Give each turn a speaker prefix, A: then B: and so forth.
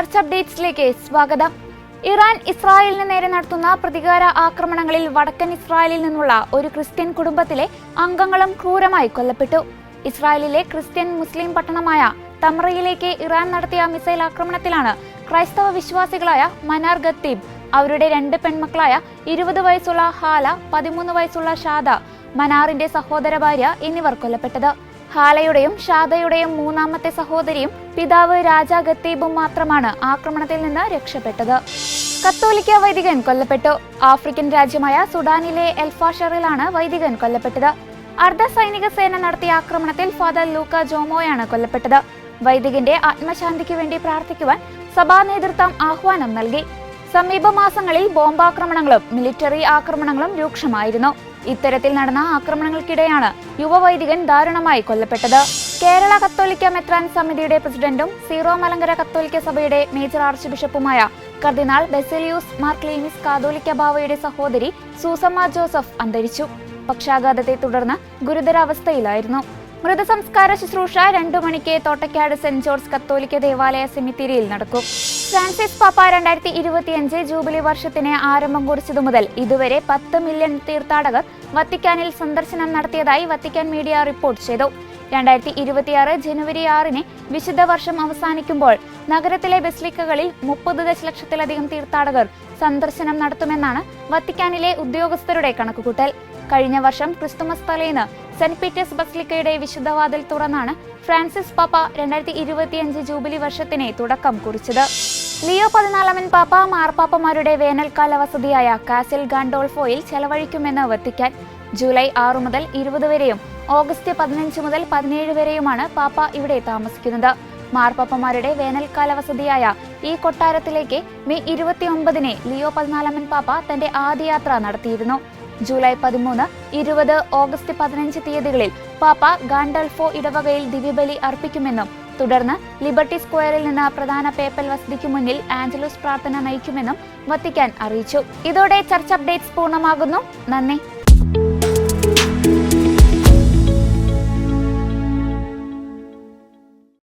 A: അപ്ഡേറ്റ്സിലേക്ക് സ്വാഗതം. ഇറാൻ ഇസ്രായേലിന് നേരെ നടത്തുന്ന പ്രതികാര ആക്രമണങ്ങളിൽ വടക്കൻ ഇസ്രായേലിൽ നിന്നുള്ള ഒരു ക്രിസ്ത്യൻ കുടുംബത്തിലെ അംഗങ്ങളും ക്രൂരമായി കൊല്ലപ്പെട്ടു. ഇസ്രായേലിലെ ക്രിസ്ത്യൻ മുസ്ലിം പട്ടണമായ തമ്രയിലേക്ക് ഇറാൻ നടത്തിയ മിസൈൽ ആക്രമണത്തിലാണ് ക്രൈസ്തവ വിശ്വാസികളായ മനാർ ഗത്തീബ് അവരുടെ രണ്ട് പെൺമക്കളായ ഇരുപത് വയസ്സുള്ള ഹാല പതിമൂന്ന് വയസ്സുള്ള ഷാദ മനാറിന്റെ സഹോദര ഭാര്യ എന്നിവർ കൊല്ലപ്പെട്ടത്. ഹാലയുടെയും ഷാദയുടെയും മൂന്നാമത്തെ സഹോദരിയും പിതാവ് രാജ ഗത്തീബും മാത്രമാണ് ആക്രമണത്തിൽ നിന്ന് രക്ഷപ്പെട്ടത്. കത്തോലിക്ക വൈദികൻ കൊല്ലപ്പെട്ടു. ആഫ്രിക്കൻ രാജ്യമായ സുഡാനിലെ എൽഫാഷറിലാണ് വൈദികൻ കൊല്ലപ്പെട്ടത്. അർദ്ധ സൈനിക സേന നടത്തിയ ആക്രമണത്തിൽ ഫാദർ ലൂക്ക ജോമോയാണ് കൊല്ലപ്പെട്ടത്. വൈദികന്റെ ആത്മശാന്തിക്ക് വേണ്ടി പ്രാർത്ഥിക്കുവാൻ സഭാ നേതൃത്വം ആഹ്വാനം നൽകി. സമീപ മാസങ്ങളിൽ ബോംബാക്രമണങ്ങളും മിലിറ്ററി ആക്രമണങ്ങളും രൂക്ഷമായിരുന്നു. ഇത്തരത്തിൽ നടന്ന ആക്രമണങ്ങൾക്കിടെയാണ് യുവവൈദികൻ ദാരുണമായി കൊല്ലപ്പെട്ടത്. കേരള കത്തോലിക്ക മെത്രാൻ സമിതിയുടെ പ്രസിഡന്റും സീറോ മലങ്കര കത്തോലിക്ക സഭയുടെ മേജർ ആർച്ച് ബിഷപ്പുമായ കർദിനാൾ ബെസിലിയൂസ് മാർ ക്ലീമിസ് കാതോലിക്ക ബാവയുടെ സഹോദരി സൂസമ്മ ജോസഫ് അന്തരിച്ചു. പക്ഷാഘാതത്തെ തുടർന്ന് ഗുരുതരാവസ്ഥയിലായിരുന്നു. മൃതസംസ്കാര ശുശ്രൂഷ രണ്ടു മണിക്ക് തോട്ടക്കാട് സെന്റ് ജോർജ് കത്തോലിക്ക ദേവാലയ സെമിത്തേരിയിൽ നടക്കും. ഫ്രാൻസിസ് പാപ്പ രണ്ടായിരത്തി ഇരുപത്തിയഞ്ച് ജൂബിലി വർഷത്തിന് ആരംഭം കുറിച്ചതു മുതൽ ഇതുവരെ പത്ത് മില്യൺ തീർത്ഥാടകർ വത്തിക്കാനിൽ സന്ദർശനം നടത്തിയതായി വത്തിക്കാൻ മീഡിയ റിപ്പോർട്ട് ചെയ്തു. രണ്ടായിരത്തി ഇരുപത്തിയാറ് ജനുവരി ആറിന് വിശുദ്ധ വർഷം അവസാനിക്കുമ്പോൾ നഗരത്തിലെ ബസ്ലിക്കകളിൽ മുപ്പത് ദശലക്ഷത്തിലധികം തീർത്ഥാടകർ സന്ദർശനം നടത്തുമെന്നാണ് വത്തിക്കാനിലെ ഉദ്യോഗസ്ഥരുടെ കണക്കുകൂട്ടൽ. കഴിഞ്ഞ വർഷം ക്രിസ്തുമസ് തലേന്ന് സെന്റ് പീറ്റേഴ്സ് ബസ്ലിക്കയുടെ വിശുദ്ധവാതിൽ തുറന്നാണ് ഫ്രാൻസിസ് പാപ്പ രണ്ടായിരത്തി ഇരുപത്തിയഞ്ച് ജൂബിലി വർഷത്തിന് തുടക്കം കുറിച്ചത്. ലിയോ പതിനാലാമൻ പാപ്പ മാർപ്പാപ്പമാരുടെ വേനൽക്കാല വസതിയായ കാസിൽ ഗാൻഡോൾഫോയിൽ ചെലവഴിക്കുമെന്ന് വത്തിക്കാൻ ജൂലൈ ആറു മുതൽ ഇരുപത് വരെയും ഓഗസ്റ്റ് പതിനഞ്ച് മുതൽ പതിനേഴ് വരെയുമാണ് പാപ്പ ഇവിടെ താമസിക്കുന്നത്. മാർപ്പാപ്പമാരുടെ വേനൽക്കാല വസതിയായ ഈ കൊട്ടാരത്തിലേക്ക് മെയ് ഇരുപത്തിയൊമ്പതിന് ലിയോ പതിനാലാമൻ പാപ്പ തന്റെ ആദ്യയാത്ര നടത്തിയിരുന്നു. ജൂലൈ പതിമൂന്ന് ഇരുപത് ഓഗസ്റ്റ് പതിനഞ്ച് തീയതികളിൽ പാപ്പ ഗാൻഡൽഫോ ഇടവകയിൽ ദിവ്യബലി അർപ്പിക്കുമെന്നും തുടർന്ന് ലിബർട്ടി സ്ക്വയറിൽ നിന്ന് പ്രധാന പേപ്പൽ വസതിക്ക് മുന്നിൽ ആഞ്ചലോസ് പ്രാർത്ഥന നയിക്കുമെന്നും വത്തിക്കാൻ അറിയിച്ചു. ഇതോടെ ചർച്ച അപ്ഡേറ്റ്സ് പൂർണമാകുന്നു. നന്ദി.